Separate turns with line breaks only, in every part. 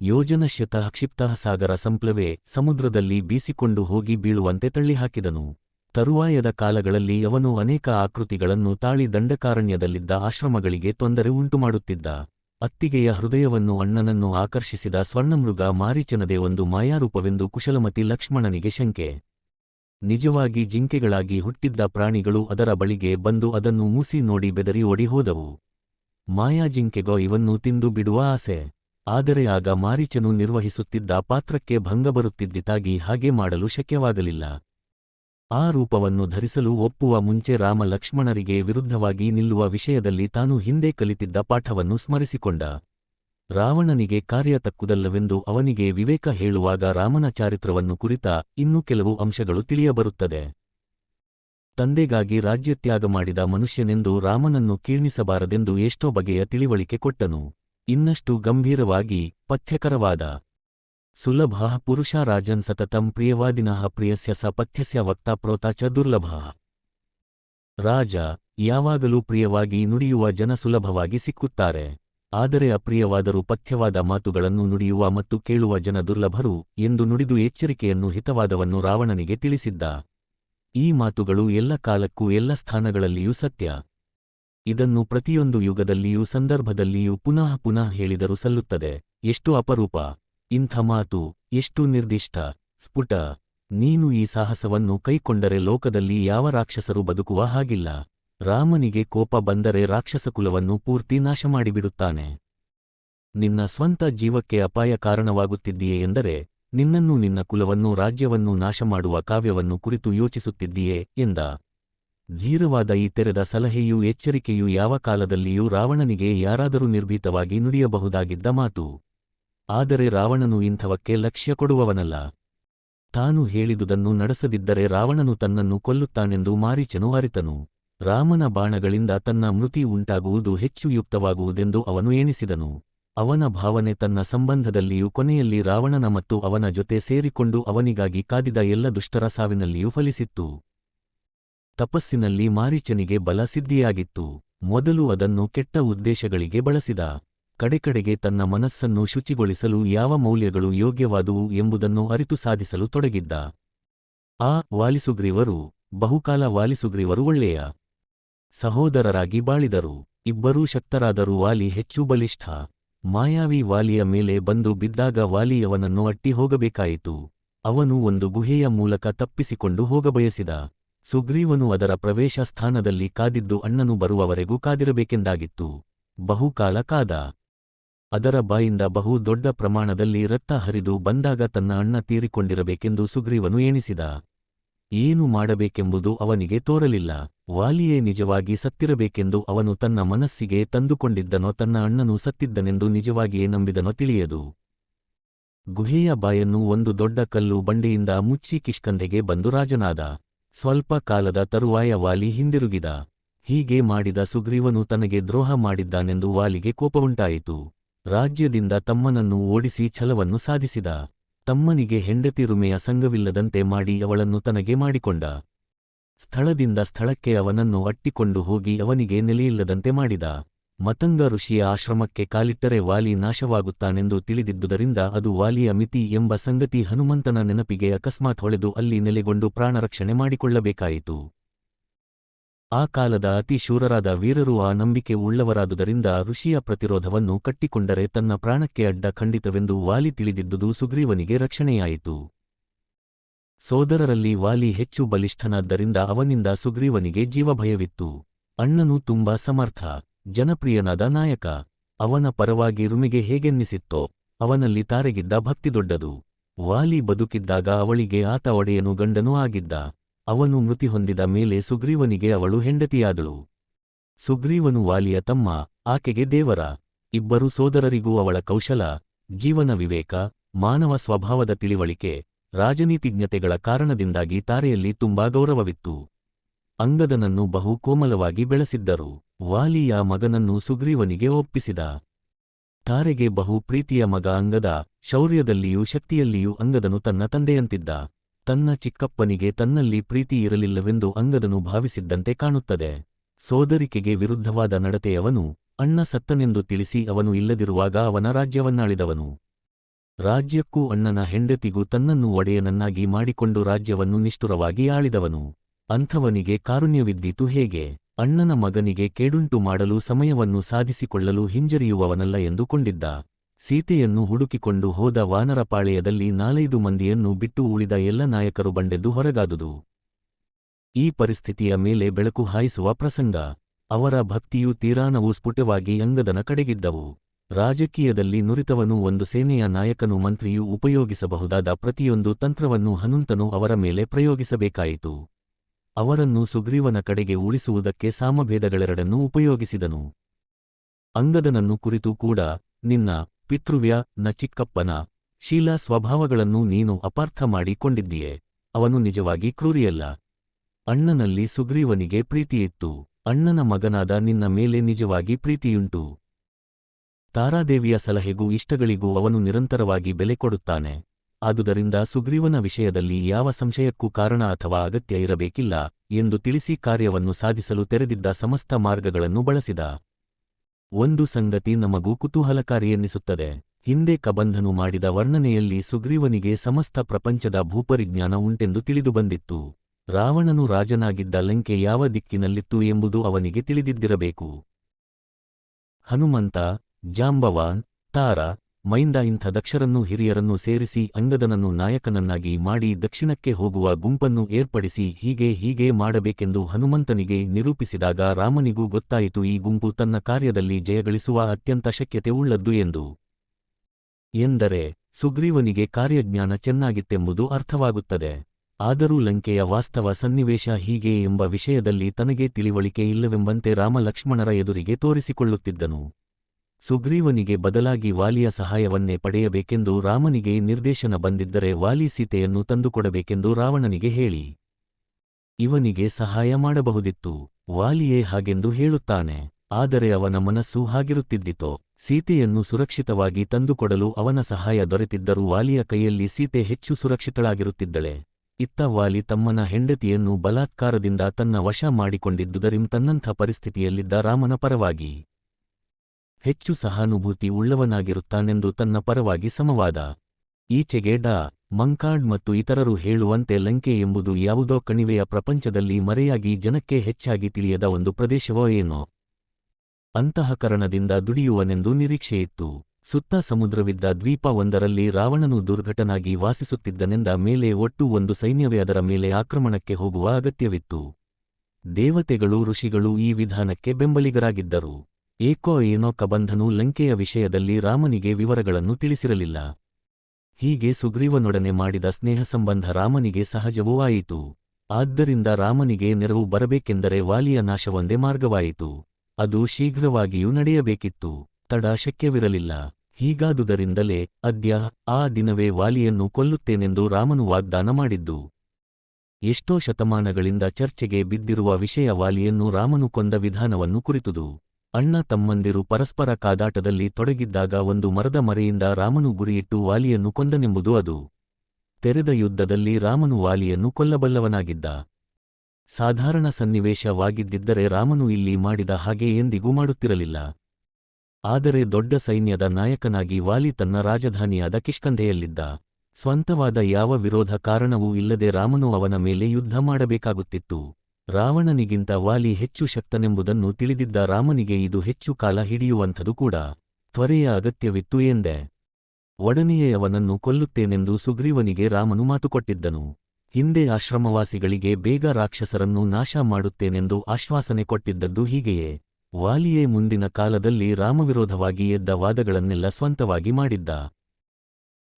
ಯೋಜನಶ್ಯತಃ ಕ್ಷಿಪ್ತಃ ಸಾಗರ ಸಂಪ್ಲವೇ ಸಮುದ್ರದಲ್ಲಿ ಬೀಸಿಕೊಂಡು ಹೋಗಿ ಬೀಳುವಂತೆ ತಳ್ಳಿಹಾಕಿದನು. ತರುವಾಯದ ಕಾಲಗಳಲ್ಲಿ ಅವನು ಅನೇಕ ಆಕೃತಿಗಳನ್ನು ತಾಳಿ ದಂಡಕಾರಣ್ಯದಲ್ಲಿದ್ದ ಆಶ್ರಮಗಳಿಗೆ ತೊಂದರೆ ಉಂಟುಮಾಡುತ್ತಿದ್ದ. ಅತ್ತಿಗೆಯ ಹೃದಯವನ್ನು ಅಣ್ಣನನ್ನು ಆಕರ್ಷಿಸಿದ ಸ್ವರ್ಣಮೃಗ ಮಾರೀಚನದೇ ಒಂದು ಮಾಯಾರೂಪವೆಂದು ಕುಶಲಮತಿ ಲಕ್ಷ್ಮಣನಿಗೆ ಶಂಕೆ. ನಿಜವಾಗಿ ಜಿಂಕೆಗಳಾಗಿ ಹುಟ್ಟಿದ್ದ ಪ್ರಾಣಿಗಳು ಅದರ ಬಳಿಗೆ ಬಂದು ಅದನ್ನು ಮೂಸಿ ನೋಡಿ ಬೆದರಿ ಓಡಿಹೋದವು ಮಾಯಾಜಿಂಕೆಗೋ ಇವನ್ನು ತಿಂದು ಬಿಡುವ ಆಸೆ. ಆದರೆ ಆಗ ಮಾರೀಚನು ನಿರ್ವಹಿಸುತ್ತಿದ್ದ ಪಾತ್ರಕ್ಕೆ ಭಂಗ ಬರುತ್ತಿದ್ದಿತಾಗಿ ಹಾಗೆ ಮಾಡಲು ಶಕ್ಯವಾಗಲಿಲ್ಲ. ಆ ರೂಪವನ್ನು ಧರಿಸಲು ಒಪ್ಪುವ ಮುಂಚೆ ರಾಮ ಲಕ್ಷ್ಮಣರಿಗೆ ವಿರುದ್ಧವಾಗಿ ನಿಲ್ಲುವ ವಿಷಯದಲ್ಲಿ ತಾನು ಹಿಂದೆ ಕಲಿತಿದ್ದ ಪಾಠವನ್ನು ಸ್ಮರಿಸಿಕೊಂಡ. ರಾವಣನಿಗೆ ಕಾರ್ಯ ತಕ್ಕುದಲ್ಲವೆಂದು ಅವನಿಗೆ ವಿವೇಕ ಹೇಳುವಾಗ ರಾಮನ ಚಾರಿತ್ರವನ್ನು ಕುರಿತ ಇನ್ನೂ ಕೆಲವು ಅಂಶಗಳು ತಿಳಿಯಬರುತ್ತದೆ. ತಂದೆಗಾಗಿ ರಾಜ್ಯತ್ಯಾಗ ಮಾಡಿದ ಮನುಷ್ಯನೆಂದು ರಾಮನನ್ನು ಕೀರ್ಣಿಸಬಾರದೆಂದು ಎಷ್ಟೋ ಬಗೆಯ ತಿಳಿವಳಿಕೆ ಕೊಟ್ಟನು. ಇನ್ನಷ್ಟು ಗಂಭೀರವಾಗಿ, ಪಥ್ಯಕರವಾದ. ಸುಲಭ ಪುರುಷ ರಾಜನ್ ಸತತಂ ಪ್ರಿಯವಾದಿನಃ ಪ್ರಿಯಸ್ಯ ಸ ಪಥ್ಯಸ್ಯ ವಕ್ತಾ ಚ ದುರ್ಲಭ. ರಾಜ, ಯಾವಾಗಲೂ ಪ್ರಿಯವಾಗಿ ನುಡಿಯುವ ಜನ ಸುಲಭವಾಗಿ ಸಿಕ್ಕುತ್ತಾರೆ. ಆದರೆ ಅಪ್ರಿಯವಾದರೂ ಪಥ್ಯವಾದ ಮಾತುಗಳನ್ನು ನುಡಿಯುವ ಮತ್ತು ಕೇಳುವ ಜನ ದುರ್ಲಭರು ಎಂದು ನುಡಿದು ಎಚ್ಚರಿಕೆಯನ್ನು ಹಿತವಾದವನ್ನು ರಾವಣನಿಗೆ ತಿಳಿಸಿದ್ದ. ಈ ಮಾತುಗಳು ಎಲ್ಲ ಕಾಲಕ್ಕೂ ಎಲ್ಲ ಸ್ಥಾನಗಳಲ್ಲಿಯೂ ಸತ್ಯ. ಇದನ್ನು ಪ್ರತಿಯೊಂದು ಯುಗದಲ್ಲಿಯೂ ಸಂದರ್ಭದಲ್ಲಿಯೂ ಪುನಃ ಪುನಃ ಹೇಳಿದರೂ ಸಲ್ಲುತ್ತದೆ. ಎಷ್ಟು ಅಪರೂಪ, ಇಂಥ ಮಾತು, ಎಷ್ಟು ನಿರ್ದಿಷ್ಟ, ಸ್ಫುಟ. ನೀನು ಈ ಸಾಹಸವನ್ನು ಕೈಕೊಂಡರೆ ಲೋಕದಲ್ಲಿ ಯಾವ ರಾಕ್ಷಸರು ಬದುಕುವ ಹಾಗಿಲ್ಲ. ರಾಮನಿಗೆ ಕೋಪ ಬಂದರೆ ರಾಕ್ಷಸಕುಲವನ್ನು ಪೂರ್ತಿ ನಾಶ ಮಾಡಿಬಿಡುತ್ತಾನೆ. ನಿನ್ನ ಸ್ವಂತ ಜೀವಕ್ಕೆ ಅಪಾಯ ಕಾರಣವಾಗುತ್ತಿದ್ದೀಯೆ ಎಂದರೆ, ನಿನ್ನನ್ನು ನಿನ್ನ ಕುಲವನ್ನು ರಾಜ್ಯವನ್ನು ನಾಶ ಮಾಡುವ ಕಾವ್ಯವನ್ನು ಕುರಿತು ಯೋಚಿಸುತ್ತಿದ್ದೀಯೆ ಎಂದ. ಧೀರವಾದ ಈ ತೆರೆದ ಸಲಹೆಯೂ ಎಚ್ಚರಿಕೆಯೂ ಯಾವ ಕಾಲದಲ್ಲಿಯೂ ರಾವಣನಿಗೆ ಯಾರಾದರೂ ನಿರ್ಭೀತವಾಗಿ ನುಡಿಯಬಹುದಾಗಿದ್ದ ಮಾತು. ಆದರೆ ರಾವಣನು ಇಂಥವಕ್ಕೆ ಲಕ್ಷ್ಯ ಕೊಡುವವನಲ್ಲ. ತಾನು ಹೇಳಿದುದನ್ನು ನಡೆಸದಿದ್ದರೆ ರಾವಣನು ತನ್ನನ್ನು ಕೊಲ್ಲುತ್ತಾನೆಂದು ಮಾರೀಚನು ಅರಿತನು. ರಾಮನ ಬಾಣಗಳಿಂದ ತನ್ನ ಮೃತಿ ಉಂಟಾಗುವುದು ಹೆಚ್ಚು ಯುಕ್ತವಾಗುವುದೆಂದು ಅವನು ಎಣಿಸಿದನು. ಅವನ ಭಾವನೆ ತನ್ನ ಸಂಬಂಧದಲ್ಲಿಯೂ ಕೊನೆಯಲ್ಲಿ ರಾವಣನ ಮತ್ತು ಅವನ ಜೊತೆ ಸೇರಿಕೊಂಡು ಅವನಿಗಾಗಿ ಕಾದಿದ ಎಲ್ಲ ದುಷ್ಟರ ಸಾವಿನಲ್ಲಿಯೂ ಫಲಿಸಿತ್ತು. ತಪಸ್ಸಿನಲ್ಲಿ ಮಾರೀಚನಿಗೆ ಬಲ ಸಿದ್ಧಿಯಾಗಿತ್ತು. ಮೊದಲು ಅದನ್ನು ಕೆಟ್ಟ ಉದ್ದೇಶಗಳಿಗೆ ಬಳಸಿದ. ಕಡೆಕಡೆಗೆ ತನ್ನ ಮನಸ್ಸನ್ನು ಶುಚಿಗೊಳಿಸಲು ಯಾವ ಮೌಲ್ಯಗಳು ಯೋಗ್ಯವಾದುವು ಎಂಬುದನ್ನು ಅರಿತು ಸಾಧಿಸಲು ತೊಡಗಿದ್ದ. ಆ ವಾಲಿಸುಗ್ರೀವರು, ಬಹುಕಾಲ ವಾಲಿಸುಗ್ರೀವರು ಒಳ್ಳೆಯ ಸಹೋದರರಾಗಿ ಬಾಳಿದರು. ಇಬ್ಬರೂ ಶಕ್ತರಾದರೂ ವಾಲಿ ಹೆಚ್ಚು ಬಲಿಷ್ಠ. ಮಾಯಾವಿ ವಾಲಿಯ ಮೇಲೆ ಬಂದು ಬಿದ್ದಾಗ ವಾಲಿಯವನನ್ನು ಅಟ್ಟಿ ಹೋಗಬೇಕಾಯಿತು. ಅವನು ಒಂದು ಗುಹೆಯ ಮೂಲಕ ತಪ್ಪಿಸಿಕೊಂಡು ಹೋಗಬಯಸಿದ. ಸುಗ್ರೀವನು ಅದರ ಪ್ರವೇಶ ಸ್ಥಾನದಲ್ಲಿ ಕಾದಿದ್ದು ಅಣ್ಣನು ಬರುವವರೆಗೂ ಕಾದಿರಬೇಕೆಂದಾಗಿತ್ತು. ಬಹುಕಾಲ ಕಾದ. ಅದರ ಬಾಯಿಂದ ಬಹು ದೊಡ್ಡ ಪ್ರಮಾಣದಲ್ಲಿ ರಕ್ತ ಹರಿದು ಬಂದಾಗ ತನ್ನ ಅಣ್ಣ ತೀರಿಕೊಂಡಿರಬೇಕೆಂದು ಸುಗ್ರೀವನು ಎಣಿಸಿದ. ಏನು ಮಾಡಬೇಕೆಂಬುದು ಅವನಿಗೆ ತೋರಲಿಲ್ಲ. ವಾಲಿಯೇ ನಿಜವಾಗಿ ಸತ್ತಿರಬೇಕೆಂದು ಅವನು ತನ್ನ ಮನಸ್ಸಿಗೆ ತಂದುಕೊಂಡಿದ್ದನೋ ತನ್ನ ಅಣ್ಣನು ಸತ್ತಿದ್ದನೆಂದು ನಿಜವಾಗಿಯೇ ನಂಬಿದನೋ ತಿಳಿಯದು. ಗುಹೆಯ ಬಾಯನ್ನು ಒಂದು ದೊಡ್ಡ ಕಲ್ಲು ಬಂಡೆಯಿಂದ ಮುಚ್ಚಿ ಕಿಷ್ಕಂಧೆಗೆ ಬಂದು ರಾಜನಾದ ಸ್ವಲ್ಪ ಕಾಲದ ತರುವಾಯ ವಾಲಿ ಹಿಂದಿರುಗಿದ. ಹೀಗೆ ಮಾಡಿದ ಸುಗ್ರೀವನು ತನಗೆ ದ್ರೋಹ ಮಾಡಿದ್ದಾನೆಂದು ವಾಲಿಗೆ ಕೋಪವುಂಟಾಯಿತು. ರಾಜ್ಯದಿಂದ ತಮ್ಮನನ್ನು ಓಡಿಸಿ ಛಲವನ್ನು ಸಾಧಿಸಿದ. ತಮ್ಮನಿಗೆ ಹೆಂಡತಿರುಮೆಯ ಸಂಗವಿಲ್ಲದಂತೆ ಮಾಡಿ ಅವಳನ್ನು ತನಗೆ ಮಾಡಿಕೊಂಡ. ಸ್ಥಳದಿಂದ ಸ್ಥಳಕ್ಕೆ ಅವನನ್ನು ಅಟ್ಟಿಕೊಂಡು ಹೋಗಿ ಅವನಿಗೆ ನೆಲೆಯಿಲ್ಲದಂತೆ ಮಾಡಿದ. ಮತಂಗ ಋಷಿಯ ಆಶ್ರಮಕ್ಕೆ ಕಾಲಿಟ್ಟರೆ ವಾಲಿ ನಾಶವಾಗುತ್ತಾನೆಂದು ತಿಳಿದಿದ್ದುದರಿಂದ ಅದು ವಾಲಿಯ ಮಿತಿ ಎಂಬ ಸಂಗತಿ ಹನುಮಂತನ ನೆನಪಿಗೆ ಅಕಸ್ಮಾತ್ ಹೊಳೆದು ಅಲ್ಲಿ ನೆಲೆಗೊಂಡು ಪ್ರಾಣರಕ್ಷಣೆ ಮಾಡಿಕೊಳ್ಳಬೇಕಾಯಿತು. ಆ ಕಾಲದ ಅತಿ ಶೂರರಾದ ವೀರರು ಆ ನಂಬಿಕೆ ಉಳ್ಳವರಾದುದರಿಂದ ಋಷಿಯ ಪ್ರತಿರೋಧವನ್ನು ಕಟ್ಟಿಕೊಂಡರೆ ತನ್ನ ಪ್ರಾಣಕ್ಕೆ ಅಡ್ಡ ಖಂಡಿತವೆಂದು ವಾಲಿ ತಿಳಿದಿದ್ದುದು ಸುಗ್ರೀವನಿಗೆ ರಕ್ಷಣೆಯಾಯಿತು. ಸೋದರರಲ್ಲಿ ವಾಲಿ ಹೆಚ್ಚು ಬಲಿಷ್ಠನಾದ್ದರಿಂದ ಅವನಿಂದ ಸುಗ್ರೀವನಿಗೆ ಜೀವಭಯವಿತ್ತು. ಅಣ್ಣನು ತುಂಬಾ ಸಮರ್ಥ. ಜನಪ್ರಿಯನಾದ ನಾಯಕ, ಅವನ ಪರವಾಗಿ ರುಮಿಗೆ ಹೇಗೆನ್ನಿಸಿತ್ತೋ, ಅವನಲ್ಲಿ ತಾರೆಗಿದ್ದ ಭಕ್ತಿ ದೊಡ್ಡದು. ವಾಲಿ ಬದುಕಿದ್ದಾಗ ಅವಳಿಗೆ ಆತ ಒಡೆಯನು ಗಂಡನೂ ಆಗಿದ್ದ. ಅವನು ಮೃತಿ ಹೊಂದಿದ ಮೇಲೆ ಸುಗ್ರೀವನಿಗೆ ಅವಳು ಹೆಂಡತಿಯಾದಳು. ಸುಗ್ರೀವನು ವಾಲಿಯ ತಮ್ಮ, ಆಕೆಗೆ ದೇವರ. ಇಬ್ಬರು ಸೋದರರಿಗೂ ಅವಳ ಕೌಶಲ, ಜೀವನ ವಿವೇಕ, ಮಾನವ ಸ್ವಭಾವದ ತಿಳಿವಳಿಕೆ, ರಾಜನೀತಿಜ್ಞತೆಗಳ ಕಾರಣದಿಂದಾಗಿ ತಾರೆಯಲ್ಲಿ ತುಂಬಾ ಗೌರವವಿತ್ತು. ಅಂಗದನನ್ನು ಬಹು ಕೋಮಲವಾಗಿ ಬೆಳೆಸಿದ್ದರು. ವಾಲಿಯ ಮಗನನ್ನು ಸುಗ್ರೀವನಿಗೆ ಒಪ್ಪಿಸಿದ. ತಾರೆಗೆ ಬಹು ಪ್ರೀತಿಯ ಮಗ ಅಂಗದ, ಶೌರ್ಯದಲ್ಲಿಯೂ ಶಕ್ತಿಯಲ್ಲಿಯೂ ಅಂಗದನು ತನ್ನ ತಂದೆಯಂತಿದ್ದ. ತನ್ನ ಚಿಕ್ಕಪ್ಪನಿಗೆ ತನ್ನಲ್ಲಿ ಪ್ರೀತಿ ಇರಲಿಲ್ಲವೆಂದು ಅಂಗದನು ಭಾವಿಸಿದ್ದಂತೆ ಕಾಣುತ್ತದೆ. ಸೋದರಿಕೆಗೆ ವಿರುದ್ಧವಾದ ನಡತೆಯವನು, ಅಣ್ಣ ಸತ್ತನೆಂದು ತಿಳಿಸಿ ಅವನು ಇಲ್ಲದಿರುವಾಗ ಅವನ ರಾಜ್ಯವನ್ನಾಳಿದವನು. ರಾಜ್ಯಕ್ಕೂ ಅಣ್ಣನ ಹೆಂಡತಿಗೂ ತನ್ನನ್ನು ಒಡೆಯನನ್ನಾಗಿ ಮಾಡಿಕೊಂಡು ರಾಜ್ಯವನ್ನು ನಿಷ್ಠುರವಾಗಿ ಆಳಿದವನು. ಅಂಥವನಿಗೆ ಕಾರುಣ್ಯವಿದ್ದೀತು ಹೇಗೆ? ಅಣ್ಣನ ಮಗನಿಗೆ ಕೇಡುಂಟು ಮಾಡಲು ಸಮಯವನ್ನು ಸಾಧಿಸಿಕೊಳ್ಳಲು ಹಿಂಜರಿಯುವವನಲ್ಲ ಎಂದುಕೊಂಡಿದ್ದ. ಸೀತೆಯನ್ನು ಹುಡುಕಿಕೊಂಡು ಹೋದ ವಾನರಪಾಳೆಯದಲ್ಲಿ ನಾಲೈದು ಮಂದಿಯನ್ನು ಬಿಟ್ಟು ಉಳಿದ ಎಲ್ಲ ನಾಯಕರು ಬಂಡೆದ್ದು ಹೊರಗಾದುದು. ಈ ಪರಿಸ್ಥಿತಿಯ ಮೇಲೆ ಬೆಳಕು ಹಾಯಿಸುವ ಪ್ರಸಂಗ. ಅವರ ಭಕ್ತಿಯು ತೀರಾನವು ಸ್ಫುಟವಾಗಿ ಅಂಗದನ ಕಡೆಗಿದ್ದವು. ರಾಜಕೀಯದಲ್ಲಿ ನುರಿತವನು ಒಂದು ಸೇನೆಯ ನಾಯಕನು ಮಂತ್ರಿಯು ಉಪಯೋಗಿಸಬಹುದಾದ ಪ್ರತಿಯೊಂದು ತಂತ್ರವನ್ನು ಹನುಂತನು ಅವರ ಮೇಲೆ ಪ್ರಯೋಗಿಸಬೇಕಾಯಿತು. ಅವರನ್ನು ಸುಗ್ರೀವನ ಕಡೆಗೆ ಉಳಿಸುವುದಕ್ಕೆ ಸಾಮಭೇದಗಳೆರಡನ್ನೂ ಉಪಯೋಗಿಸಿದನು. ಅಂಗದನನ್ನು ಕುರಿತು ಕೂಡ, ನಿನ್ನ ಪಿತೃವ್ಯ, ನ ಚಿಕ್ಕಪ್ಪನ, ಶೀಲಾ ಸ್ವಭಾವಗಳನ್ನು ನೀನು ಅಪಾರ್ಥ ಮಾಡಿಕೊಂಡಿದ್ದೀಯೆ. ಅವನು ನಿಜವಾಗಿ ಕ್ರೂರಿಯಲ್ಲ. ಅಣ್ಣನಲ್ಲಿ ಸುಗ್ರೀವನಿಗೆ ಪ್ರೀತಿಯಿತ್ತು. ಅಣ್ಣನ ಮಗನಾದ ನಿನ್ನ ಮೇಲೆ ನಿಜವಾಗಿ ಪ್ರೀತಿಯುಂಟು. ತಾರಾದೇವಿಯ ಸಲಹೆಗೂ ಇಷ್ಟಗಳಿಗೂ ಅವನು ನಿರಂತರವಾಗಿ ಬೆಲೆ ಕೊಡುತ್ತಾನೆ. ಆದುದರಿಂದ ಸುಗ್ರೀವನ ವಿಷಯದಲ್ಲಿ ಯಾವ ಸಂಶಯಕ್ಕೂ ಕಾರಣ ಅಥವಾ ಅಗತ್ಯ ಇರಬೇಕಿಲ್ಲ ಎಂದು ತಿಳಿಸಿ ಕಾರ್ಯವನ್ನು ಸಾಧಿಸಲು ತೆರೆದಿದ್ದ ಸಮಸ್ತ ಮಾರ್ಗಗಳನ್ನು ಬಳಸಿದ. ಒಂದು ಸಂಗತಿ ನಮಗೂ ಕುತೂಹಲಕಾರಿಯೆನ್ನಿಸುತ್ತದೆ ಹಿಂದೆ ಕಬಂಧನು ಮಾಡಿದ ವರ್ಣನೆಯಲ್ಲಿ ಸುಗ್ರೀವನಿಗೆ ಸಮಸ್ತ ಪ್ರಪಂಚದ ಭೂಪರಿಜ್ಞಾನ ಉಂಟೆಂದು ತಿಳಿದುಬಂದಿತ್ತು ರಾವಣನು ರಾಜನಾಗಿದ್ದ ಲಂಕೆ ಯಾವ ದಿಕ್ಕಿನಲ್ಲಿತ್ತು ಎಂಬುದು ಅವನಿಗೆ ತಿಳಿದಿದ್ದಿರಬೇಕು. ಹನುಮಂತ ಜಾಂಬವಾನ್ ತಾರ ಮೈಂದ ಇಂಥ ದಕ್ಷರನ್ನು ಹಿರಿಯರನ್ನು ಸೇರಿಸಿ ಅಂಗದನನ್ನು ನಾಯಕನನ್ನಾಗಿ ಮಾಡಿ ದಕ್ಷಿಣಕ್ಕೆ ಹೋಗುವ ಗುಂಪನ್ನು ಏರ್ಪಡಿಸಿ ಹೀಗೆ ಹೀಗೆ ಮಾಡಬೇಕೆಂದು ಹನುಮಂತನಿಗೆ ನಿರೂಪಿಸಿದಾಗ ರಾಮನಿಗೂ ಗೊತ್ತಾಯಿತು ಈ ಗುಂಪು ತನ್ನ ಕಾರ್ಯದಲ್ಲಿ ಜಯಗಳಿಸುವ ಅತ್ಯಂತ ಶಕ್ಯತೆ ಉಳ್ಳದ್ದು ಎಂದು. ಎಂದರೆ, ಸುಗ್ರೀವನಿಗೆ ಕಾರ್ಯಜ್ಞಾನ ಚೆನ್ನಾಗಿತ್ತೆಂಬುದು ಅರ್ಥವಾಗುತ್ತದೆ. ಆದರೂ ಲಂಕೆಯ ವಾಸ್ತವ ಸನ್ನಿವೇಶ ಹೀಗೆ ಎಂಬ ವಿಷಯದಲ್ಲಿ ತನಗೆ ತಿಳಿವಳಿಕೆ ಇಲ್ಲವೆಂಬಂತೆ ರಾಮಲಕ್ಷ್ಮಣರ ಎದುರಿಗೆ ತೋರಿಸಿಕೊಳ್ಳುತ್ತಿದ್ದನು. ಸುಗ್ರೀವನಿಗೆ ಬದಲಾಗಿ ವಾಲಿಯ ಸಹಾಯವನ್ನೇ ಪಡೆಯಬೇಕೆಂದು ರಾಮನಿಗೆ ನಿರ್ದೇಶನ ಬಂದಿದ್ದರೆ ವಾಲಿ ಸೀತೆಯನ್ನು ತಂದುಕೊಡಬೇಕೆಂದು ರಾವಣನಿಗೆ ಹೇಳಿ. ಇವನಿಗೆ ಸಹಾಯ ಮಾಡಬಹುದಿತ್ತು. ವಾಲಿಯೇ ಹಾಗೆಂದು ಹೇಳುತ್ತಾನೆ. ಆದರೆ ಅವನ ಮನಸ್ಸು ಹಾಗಿರುತ್ತಿದ್ದಿತೋ? ಸೀತೆಯನ್ನು ಸುರಕ್ಷಿತವಾಗಿ ತಂದುಕೊಡಲು ಅವನ ಸಹಾಯ ದೊರೆತಿದ್ದರೂ ವಾಲಿಯ ಕೈಯಲ್ಲಿ ಸೀತೆ ಹೆಚ್ಚು ಸುರಕ್ಷಿತಳಾಗಿರುತ್ತಿದ್ದಳೆ. ಇತ್ತ ವಾಲಿ ತಮ್ಮನ ಹೆಂಡತಿಯನ್ನು ಬಲಾತ್ಕಾರದಿಂದ ತನ್ನ ವಶ ಮಾಡಿಕೊಂಡಿದ್ದುದರಿಂ ತನ್ನಂಥ ಪರಿಸ್ಥಿತಿಯಲ್ಲಿದ್ದ ರಾಮನ ಪರವಾಗಿ. ಹೆಚ್ಚು ಸಹಾನುಭೂತಿ ಉಳ್ಳವನಾಗಿರುತ್ತಾನೆಂದು ತನ್ನ ಪರವಾಗಿ ಸಮವಾದ. ಈಚೆಗೆ ಡಾ. ಮಂಕಾಡ್ ಮತ್ತು ಇತರರು ಹೇಳುವಂತೆ ಲಂಕೆ ಎಂಬುದು ಯಾವುದೋ ಕಣಿವೆಯ ಪ್ರಪಂಚದಲ್ಲಿ ಮರೆಯಾಗಿ ಜನಕ್ಕೆ ಹೆಚ್ಚಾಗಿ ತಿಳಿಯದ ಒಂದು ಪ್ರದೇಶವೋ ಏನೋ. ಅಂತಃಕರಣದಿಂದ ದುಡಿಯುವನೆಂದು ನಿರೀಕ್ಷೆಯಿತ್ತು. ಸುತ್ತ ಸಮುದ್ರವಿದ್ದ ದ್ವೀಪ ಒಂದರಲ್ಲಿ ರಾವಣನು ದುರ್ಘಟನಾಗಿ ವಾಸಿಸುತ್ತಿದ್ದನೆಂದ ಮೇಲೆ ಒಟ್ಟು ಒಂದು ಸೈನ್ಯವೇ ಅದರ ಮೇಲೆ ಆಕ್ರಮಣಕ್ಕೆ ಹೋಗುವ ಅಗತ್ಯವಿತ್ತು. ದೇವತೆಗಳು, ಋಷಿಗಳು ಈ ವಿಧಾನಕ್ಕೆ ಬೆಂಬಲಿಗರಾಗಿದ್ದರು. ಏಕೋ ಏನೋ ಕಬಂಧನು ಲಂಕೆಯ ವಿಷಯದಲ್ಲಿ ರಾಮನಿಗೆ ವಿವರಗಳನ್ನು ತಿಳಿಸಿರಲಿಲ್ಲ. ಹೀಗೆ ಸುಗ್ರೀವನೊಡನೆ ಮಾಡಿದ ಸ್ನೇಹ ಸಂಬಂಧ ರಾಮನಿಗೆ ಸಹಜವೂ ಆಯಿತು. ಆದ್ದರಿಂದ ರಾಮನಿಗೆ ನೆರವು ಬರಬೇಕೆಂದರೆ ವಾಲಿಯ ನಾಶವೊಂದೇ ಮಾರ್ಗವಾಯಿತು. ಅದು ಶೀಘ್ರವಾಗಿಯೂ ನಡೆಯಬೇಕಿತ್ತು. ತಡ ಶಕ್ಯವಿರಲಿಲ್ಲ. ಹೀಗಾದುದರಿಂದಲೇ ಅದ್ಯ ಆ ದಿನವೇ ವಾಲಿಯನ್ನು ಕೊಲ್ಲುತ್ತೇನೆಂದು ರಾಮನು ವಾಗ್ದಾನ ಮಾಡಿದ್ದು. ಎಷ್ಟೋ ಶತಮಾನಗಳಿಂದ ಚರ್ಚೆಗೆ ಬಿದ್ದಿರುವ ವಿಷಯ ವಾಲಿಯನ್ನು ರಾಮನು ಕೊಂದ ವಿಧಾನವನ್ನು ಕುರಿತುದು. ಅಣ್ಣ ತಮ್ಮಂದಿರು ಪರಸ್ಪರ ಕಾದಾಟದಲ್ಲಿ ತೊಡಗಿದ್ದಾಗ ಒಂದು ಮರದ ಮರೆಯಿಂದ ರಾಮನು ಗುರಿಯಿಟ್ಟು ವಾಲಿಯನ್ನು ಕೊಂದನೆಂಬುದು ಅದು. ತೆರೆದ ಯುದ್ಧದಲ್ಲಿ ರಾಮನು ವಾಲಿಯನ್ನು ಕೊಲ್ಲಬಲ್ಲವನಾಗಿದ್ದ. ಸಾಧಾರಣ ಸನ್ನಿವೇಶವಾಗಿದ್ದಿದ್ದರೆ ರಾಮನು ಇಲ್ಲಿ ಮಾಡಿದ ಹಾಗೆ ಎಂದಿಗೂ ಮಾಡುತ್ತಿರಲಿಲ್ಲ. ಆದರೆ ದೊಡ್ಡ ಸೈನ್ಯದ ನಾಯಕನಾಗಿ ವಾಲಿ ತನ್ನ ರಾಜಧಾನಿಯಾದ ಕಿಷ್ಕಂಧೆಯಲ್ಲಿದ್ದ. ಸ್ವಂತವಾದ ಯಾವ ವಿರೋಧ ಕಾರಣವೂ ಇಲ್ಲದೆ ರಾಮನು ಅವನ ಮೇಲೆ ಯುದ್ಧ ಮಾಡಬೇಕಾಗುತ್ತಿತ್ತು. ರಾವಣನಿಗಿಂತ ವಾಲಿ ಹೆಚ್ಚು ಶಕ್ತನೆಂಬುದನ್ನು ತಿಳಿದಿದ್ದ ರಾಮನಿಗೆ ಇದು ಹೆಚ್ಚು ಕಾಲ ಹಿಡಿಯುವಂಥದು ಕೂಡ. ತ್ವರೆಯ ಅಗತ್ಯವಿತ್ತು ಎಂದೆ. ಒಡನೆಯವನನ್ನು ಕೊಲ್ಲುತ್ತೇನೆಂದು ಸುಗ್ರೀವನಿಗೆ ರಾಮನು ಮಾತುಕೊಟ್ಟಿದ್ದನು ಹಿಂದೆ ಆಶ್ರಮವಾಸಿಗಳಿಗೆ ಬೇಗ ರಾಕ್ಷಸರನ್ನು ನಾಶ ಮಾಡುತ್ತೇನೆಂದು ಆಶ್ವಾಸನೆ ಕೊಟ್ಟಿದ್ದದ್ದು ಹೀಗೆಯೇ. ವಾಲಿಯೇ ಮುಂದಿನ ಕಾಲದಲ್ಲಿ ರಾಮವಿರೋಧವಾಗಿ ಎದ್ದ ವಾದಗಳನ್ನೆಲ್ಲ ಸ್ವಂತವಾಗಿ ಮಾಡಿದ್ದ.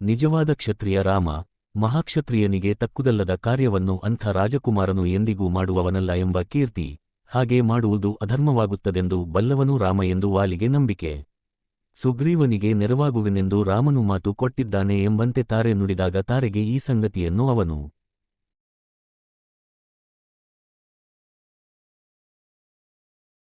ನಿಜವಾದ ಕ್ಷತ್ರಿಯ ರಾಮ ಮಹಾಕ್ಷತ್ರಿಯನಿಗೆ ತಕ್ಕುದಲ್ಲದ ಕಾರ್ಯವನ್ನು ಅಂಥ ರಾಜಕುಮಾರನು ಎಂದಿಗೂ ಮಾಡುವವನಲ್ಲ ಎಂಬ ಕೀರ್ತಿ, ಹಾಗೆ ಮಾಡುವುದು ಅಧರ್ಮವಾಗುತ್ತದೆಂದು ಬಲ್ಲವನು ರಾಮ ಎಂದು ವಾಲಿಗೆ ನಂಬಿಕೆ. ಸುಗ್ರೀವನಿಗೆ ನೆರವಾಗುವೆನೆಂದು ರಾಮನು ಮಾತು ಕೊಟ್ಟಿದ್ದಾನೆ ಎಂಬಂತೆ ತಾರೆ ನುಡಿದಾಗ ತಾರೆಗೆ ಈ ಸಂಗತಿಯನ್ನು ಅವನು